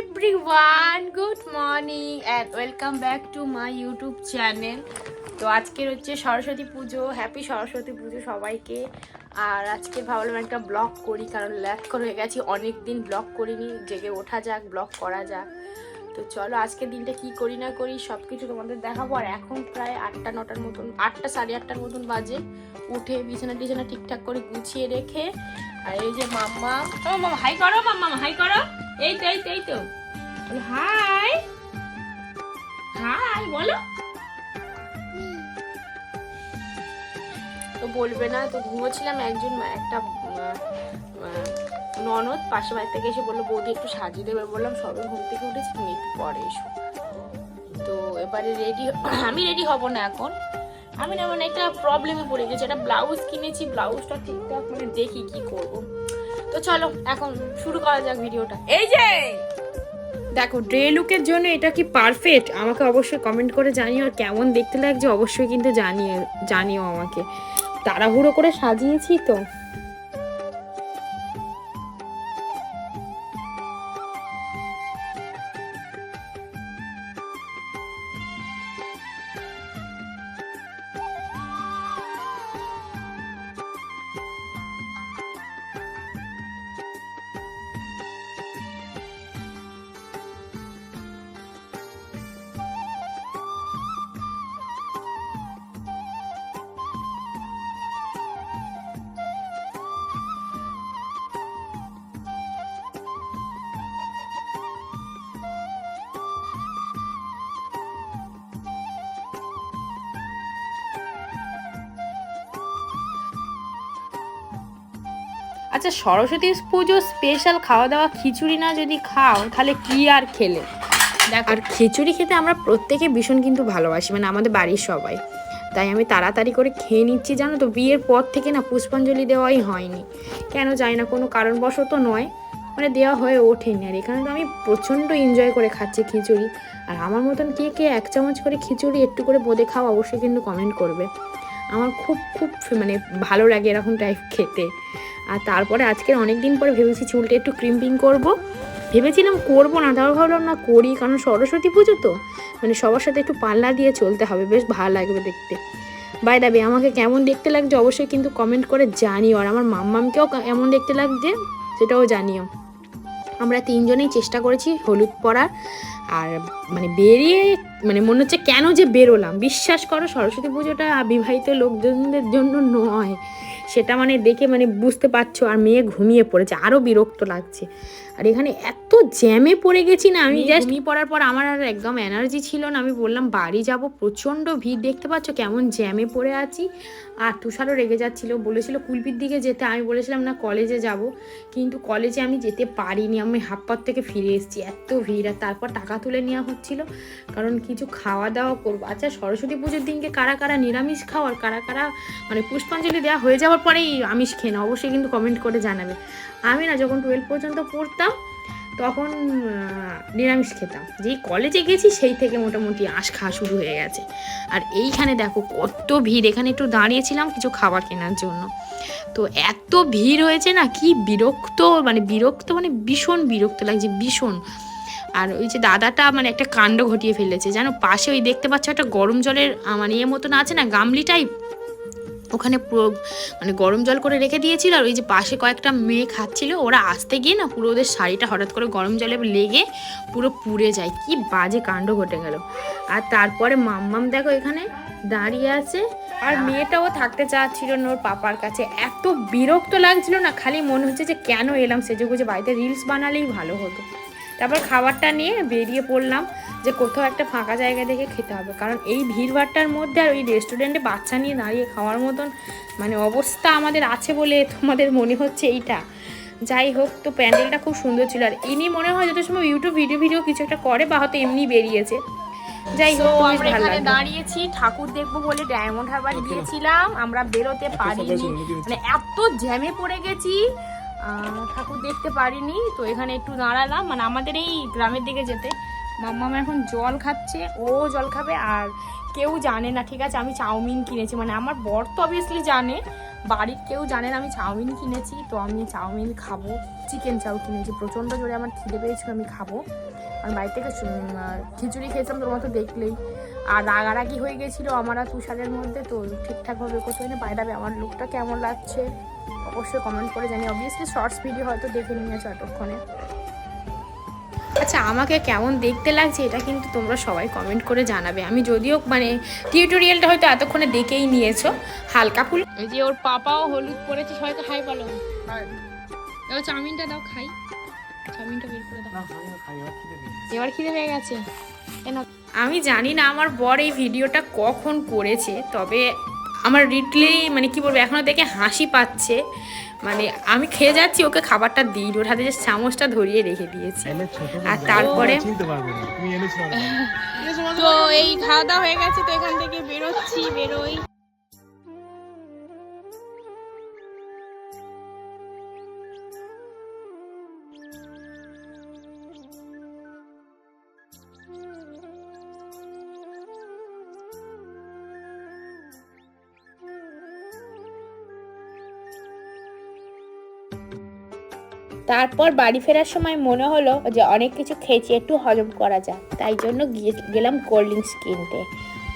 Everyone good morning and welcome back to my YouTube channel তো আজকের হচ্ছে সরস্বতী পুজো happy Saraswati পুজো সবাইকে। আর আজকে ভাবলাম একটা ব্লগ করি, কারণ ল্যাক হয়ে গেছি অনেক দিন ব্লগ করিনি। জেগে ওঠা যাক ব্লগ করা যাক। তো চলো আজকের দিনটা কি করি না করি সব কিছু তোমাদের দেখাবো। আর এখন প্রায় আটটা নটার মতন, আটটা সাড়ে আটটার মতন বাজে। উঠে বিছানা টিছানা ঠিকঠাক করে গুছিয়ে রেখে, আর এই যে মাম্মা, ও হাই করো মাম্মা, হাই করো। এই তো এই তো এই তো। হাই। হাই, বলো। তো বলবে না, তো ঘুমোচ্ছিলাম একজন একটা ননদ পাশে বাড়ি থেকে এসে বলল, বৌদি একটু সাজিয়ে দেবে। বললাম, সবে ঘুম থেকে উঠেছি তুমি একটু পরে এসো। তো এবারে রেডি আমি রেডি হব না এখন। আমি না মানে একটা প্রবলেমে পড়ে গেছি, একটা ব্লাউজ কিনেছি ব্লাউজটা ঠিকঠাক মানে দেখি কি করব। তো চলো এখন শুরু করা যাক ভিডিওটা। এই যে! দেখো ড্রে লুকের জন্য এটা কি পারফেক্ট আমাকে অবশ্যই কমেন্ট করে জানিও আর কেমন দেখতে লাগছে অবশ্যই কিন্তু জানিয়ে জানিও আমাকে। তাড়াহুড়ো করে সাজিয়েছি তো। আচ্ছা সরস্বতী পুজো স্পেশাল খাওয়া দাওয়া খিচুড়ি না যদি খাও তাহলে কি আর খেলে? দেখ। আর খিচুড়ি খেতে আমরা প্রত্যেকে ভীষণ কিন্তু ভালোবাসি মানে আমাদের বাড়ির সবাই। তাই আমি তাড়াতাড়ি করে খেয়ে নিচ্ছি জানো তো? বিয়ের পর থেকে না পুষ্পাঞ্জলি দেওয়াই হয়নি। কেন জানি না কোনো কারণবশত নয়। মানে দেওয়া হয়ে ওঠেনি। আর এখানে তো আমি প্রচণ্ড এনজয় করে খাচ্ছি খিচুড়ি। আর আমার মতন কে কে এক চামচ করে খিচুড়ি একটু করে বোঁদে খাও অবশ্যই কিন্তু কমেন্ট করবে। আমার খুব খুব মানে ভালো লাগে এরকম টাইপ খেতে। আর তারপরে আজকের অনেক দিন পরে ভেবেছি চুলটা একটু ক্রিম্পিং করব। ভেবেছিলাম করব না, তারপর ভাবলাম না করি, কারণ সরস্বতী পুজো তো। মানে সবার সাথে একটু পাল্লা দিয়ে চলতে হবে, বেশ ভালো লাগবে দেখতে। বাই দাবি আমাকে কেমন দেখতে লাগছে অবশ্যই কিন্তু কমেন্ট করে জানিও, আর আমার মাম্মামকেও কেমন দেখতে লাগছে, সেটাও জানিও। আমরা তিনজনেই চেষ্টা করেছি হলুদ পরার, আর মানে বেরিয়ে মানে মনে হচ্ছে কেন যে বেরোলাম। বিশ্বাস করো, সরস্বতী পুজোটা বিবাহিত লোকজনদের জন্য নয়। সেটা মানে দেখে মানে বুঝতে পারছ আর মেয়ে ঘুমিয়ে পড়েছে আরও বিরক্ত লাগছে। আর এখানে এত জ্যামে পড়ে গেছি না আমি জাস্ট ঘুমিয়ে পড়ার পর আমার আর একদম এনার্জি ছিল না আমি বললাম বাড়ি যাব প্রচণ্ড ভিড় দেখতে পাচ্ছ কেমন জ্যামে পড়ে আছি। আর তুষারও রেগে যাচ্ছিল বলেছিল কুলপির দিকে যেতে আমি বলেছিলাম না কলেজে যাব কিন্তু কলেজে আমি যেতে পারিনি আমি হাপ্পার থেকে ফিরে এসেছি এত ভিড় আর তারপর টাকা তুলে নেওয়া হচ্ছিল কারণ কিছু খাওয়া দাওয়া করব। আচ্ছা সরস্বতী পুজোর দিনকে কারা কারা নিরামিষ খাও আর কারা কারা মানে পুষ্পাঞ্জলি দেওয়া হয়ে যাওয়ার পরেই আমিষ খেয়ে নাও অবশ্যই কিন্তু কমেন্ট করে জানাবে। আমি না যখন টুয়েলভ পর্যন্ত পড়তাম তখন নিরামিষ খেতাম। যেই কলেজে গেছি সেই থেকে মোটামুটি আঁশ খাওয়া শুরু হয়ে গেছে। আর এইখানে দেখো কত ভিড়। এখানে একটু দাঁড়িয়েছিলাম কিছু খাবার কেনার জন্য। তো এত ভিড় হয়েছে না, কি বিরক্ত মানে বিরক্ত মানে ভীষণ বিরক্ত লাগছে, ভীষণ। আর ওই যে দাদাটা মানে একটা কাণ্ড ঘটিয়ে ফেলেছে। জানো পাশে ওই দেখতে পাচ্ছ একটা গরম জলের মানে ইয়ে মতন আছে না, গামলি টাইপ ওখানে পুরো মানে গরম জল করে রেখে দিয়েছিল আর ওই যে পাশে কয়েকটা মেয়ে খাচ্ছিল, ওরা আসতে গিয়ে না পুরো ওদের শাড়িটা হঠাৎ করে গরম জলে লেগে পুরো পুড়ে যায়। কি বাজে কাণ্ড ঘটে গেল। আর তারপরে মাম্মাম দেখো এখানে দাঁড়িয়ে আছে। আর মেয়েটাও থাকতে চাচ্ছিল না ওর পাপার কাছে। এত বিরক্ত লাগছিল না, খালি মনে হচ্ছে যে কেন এলাম সেজে গুজে বাড়িতে রিলস বানালেই ভালো হতো। তারপর খাবারটা নিয়ে বেরিয়ে পড়লাম যে কোথাও একটা ফাঁকা জায়গা দেখে খেতে হবে। কারণ এই ভিড়ভাট্টার মধ্যে আর ওই রেস্টুরেন্টে বাচ্চা নিয়ে দাঁড়িয়ে খাওয়ার মতন মানে অবস্থা আমাদের আছে বলে তোমাদের মনে হচ্ছে এইটা। যাই হোক তো প্যান্ডেলটা খুব সুন্দর ছিল। আর ইনি মনে হয় যত সময় ইউটিউব ভিডিও ভিডিও কিছু একটা করে বা হয়তো এমনি বেরিয়েছে। যাই হোক আমরা এখানে দাঁড়িয়েছি ঠাকুর দেখব বলে ডায়মন্ড হারবার গিয়েছিলাম। আমরা বেরোতে পারিনি। মানে এত জ্যামে পড়ে গেছি ঠাকুর দেখতে পারিনি, তো এখানে একটু দাঁড়ালাম। মানে আমাদের এই গ্রামের দিকে যেতে। মাম্মা এখন জল খাচ্ছে, ও জল খাবে আর কেউ জানে না, ঠিক আছে? আমি চাউমিন কিনেছি। মানে আমার বর তো অবভিয়াসলি জানে, বাড়ির কেউ জানে না আমি চাউমিন কিনেছি, তো আমি চাউমিন খাব। চিকেন চাউ কিনেছি। প্রচণ্ড জোরে আমার খিদে পেয়েছিল, আমি খাব। আর বাড়ি থেকে খিচুড়ি খেয়েছিলাম তোর মতো দেখলেই। আর রাগারাগি হয়ে গেছিল আমার আর তুষারের মধ্যে তো ঠিকঠাকভাবে কোথাও না বাইরে আমার লুকটা কেমন লাগছে অবশ্যই কমেন্ট করে জানি অবভিয়াসলি শর্টস ভিডিও হয়তো দেখে নিয়েছো এতক্ষণে। আচ্ছা আমাকে কেমন দেখতে লাগছে এটা কিন্তু তোমরা সবাই কমেন্ট করে জানাবে। আমি যদিও মানে টিউটোরিয়ালটা হয়তো এতক্ষণে দেখেই নিয়েছো। হালকা ফুল এই যে ওর পাপাও হলুদ পরেছে সবাইকে হাই বলো। চাউমিনটা দাও খাই। চাউমিনটা বের করে দাও। এবার খিদে পেয়ে গেছে। কেন? আমি জানি না আমার বর এই ভিডিওটা কখন করেছে তবে আমার রিটলি মানে কি বলব এখনও দেখে হাসি পাচ্ছে। মানে আমি খেয়ে যাচ্ছি ওকে খাবারটা দিই ওর হাতে যে চামচটা ধরিয়ে রেখে দিয়েছি। আর তারপরে? তো এই খাওয়া দাওয়া হয়ে গেছে তো এখান থেকে বেরোচ্ছি বেরোই। তারপর বাড়ি ফেরার সময় মনে হলো যে অনেক কিছু খেয়েছি, একটু হজম করা যায় তাই জন্য গেলাম কোল্ড ড্রিঙ্কস কিনতে।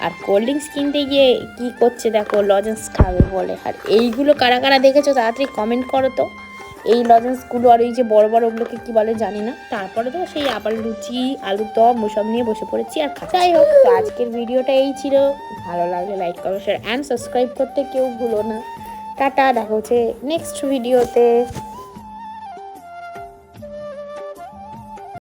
আর কোল্ড ড্রিঙ্কস কিনতে গিয়ে কি করছে দেখো লজেন্স খাবে বলে। আর এইগুলো কারা কারা দেখেছ তাড়াতাড়ি কমেন্ট করো তো। এই লজেন্সগুলো আর এই যে বড় বড় ওগুলোকে কি বলে জানি না। তারপরে তো সেই আবার লুচি, আলু দম, ওসব নিয়ে বসে পড়েছি আর যাই হোক, তো আজকের ভিডিওটা এই ছিল। ভালো লাগলে লাইক করো শেয়ার অ্যান্ড সাবস্ক্রাইব করতে কেউ ভুলো না। টাটা, দেখা হচ্ছে নেক্সট ভিডিওতে